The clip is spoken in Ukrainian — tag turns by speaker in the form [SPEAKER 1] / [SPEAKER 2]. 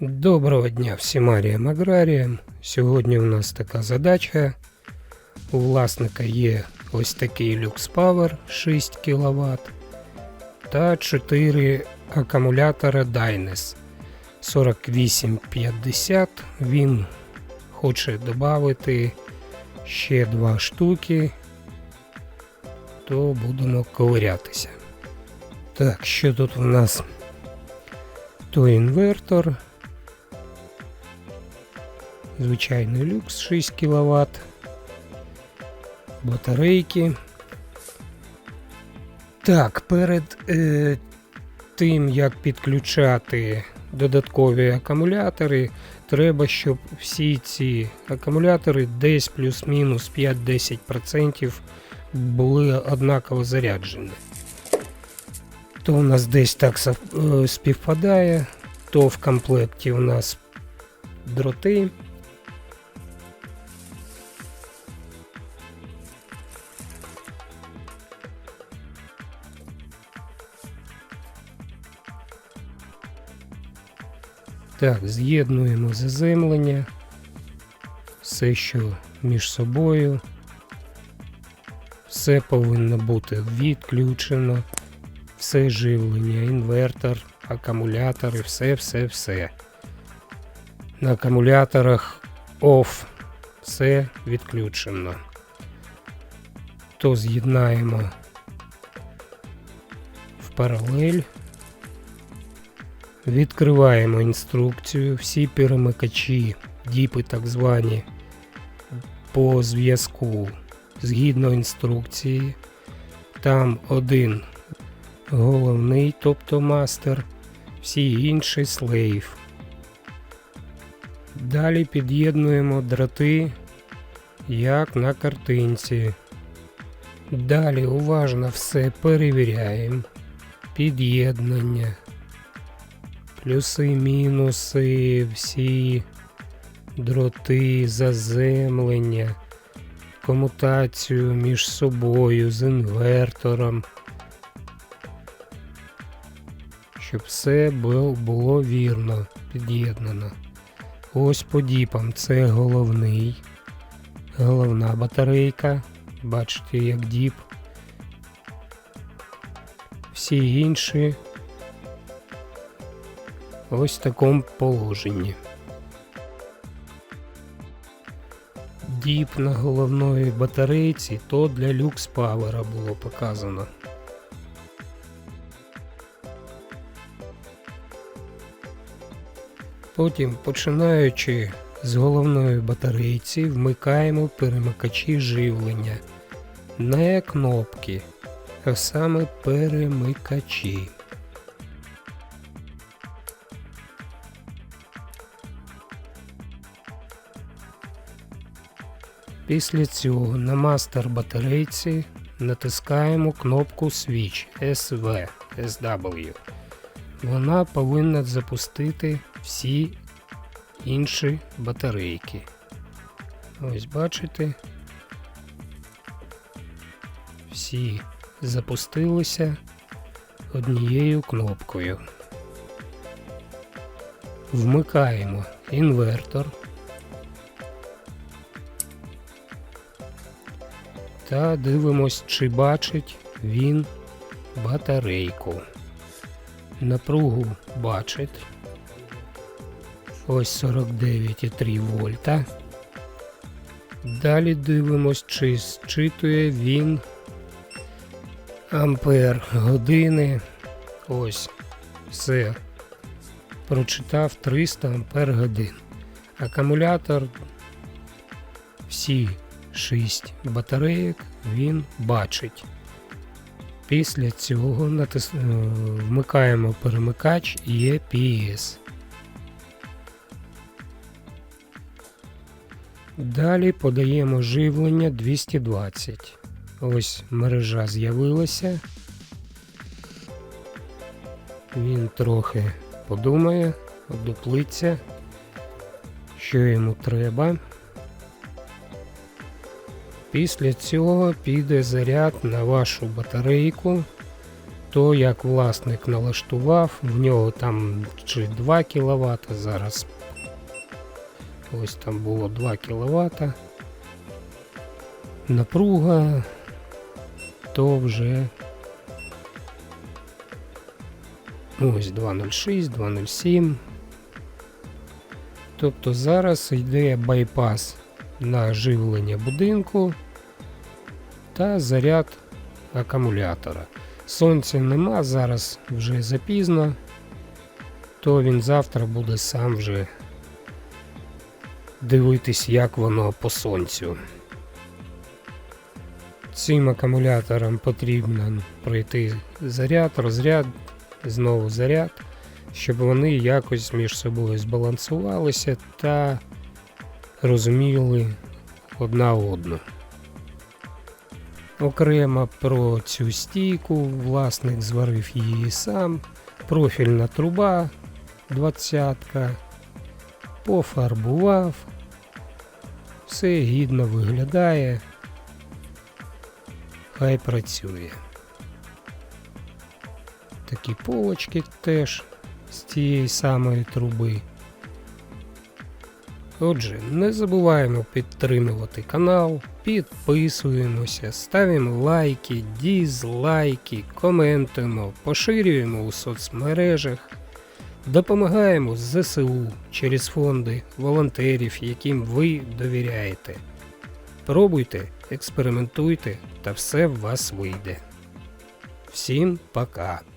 [SPEAKER 1] Доброго дня всім аріям аграріям. Сьогодні у нас така задача. У власника є ось такий Lux Power 6 кВт та 4 акумулятора Dynes 4850. Він хоче додати ще два штуки, то будемо ковирятися. Так, що тут у нас? То інвертор. Звичайний люкс 6 кВт. Батарейки. Так, перед е, тим, як підключати додаткові акумулятори, треба, щоб всі ці акумулятори десь плюс-мінус 5-10% були однаково заряджені. То у нас десь так е, співпадає, то в комплекті у нас дроти. Так, з'єднуємо заземлення, все, що між собою. Все повинно бути відключено, все живлення, інвертор, акумулятори, все, все, все. На акумуляторах OFF, все відключено. То з'єднаємо в паралель. Відкриваємо інструкцію, всі перемикачі, діпи так звані, по зв'язку згідно інструкції. Там один головний, тобто мастер, всі інші слейв. Далі під'єднуємо дроти, як на картинці. Далі уважно все перевіряємо. Під'єднання плюси, мінуси, всі дроти, заземлення, комутацію між собою з інвертором. Щоб все було, вірно під'єднано. Ось по діпам це головний, головна батарейка. Бачите, як діп. Всі інші ось в такому положенні. Діп на головної батарейці то для люкс павера було показано. Потім, починаючи з головної батарейці, вмикаємо перемикачі живлення. Не кнопки, а саме перемикачі. Після цього на мастер батарейці натискаємо кнопку Switch SV SW. Вона повинна запустити всі інші батарейки. Ось бачите. Всі запустилися однією кнопкою. Вмикаємо інвертор. Та дивимось, чи бачить він батарейку. Напругу бачить. Ось 49,3 вольта. Далі дивимось, чи зчитує він ампер години. Ось все. Прочитав 300 ампер годин. Акумулятор всі 6 батарейок він бачить. Після цього натис... е, вмикаємо перемикач EPS. Далі подаємо живлення 220. Ось мережа з'явилася. Він трохи подумає, одуплиться, що йому треба. Після цього піде заряд на вашу батарейку То як власник налаштував, в нього там чи 2 кВт, зараз ось там було 2 кВт. Напруга, то вже ось 206, 207. Тобто зараз йде байпас на живлення будинку та заряд акумулятора. Сонця нема, зараз вже запізно, то він завтра буде сам вже дивитись, як воно по сонцю. Цим акумуляторам потрібно пройти заряд, розряд, знову заряд, щоб вони якось між собою збалансувалися та розуміли одна одну. Окремо про цю стійку. Власник зварив її сам, профільна труба двадцятка, пофарбував, все гідно виглядає, хай працює. Такі полочки теж з тієї самої труби. Отже, не забуваємо підтримувати канал, підписуємося, ставимо лайки, дізлайки, коментуємо, поширюємо у соцмережах, допомагаємо ЗСУ через фонди волонтерів, яким ви довіряєте. Пробуйте, експериментуйте та все в вас вийде. Всім пока!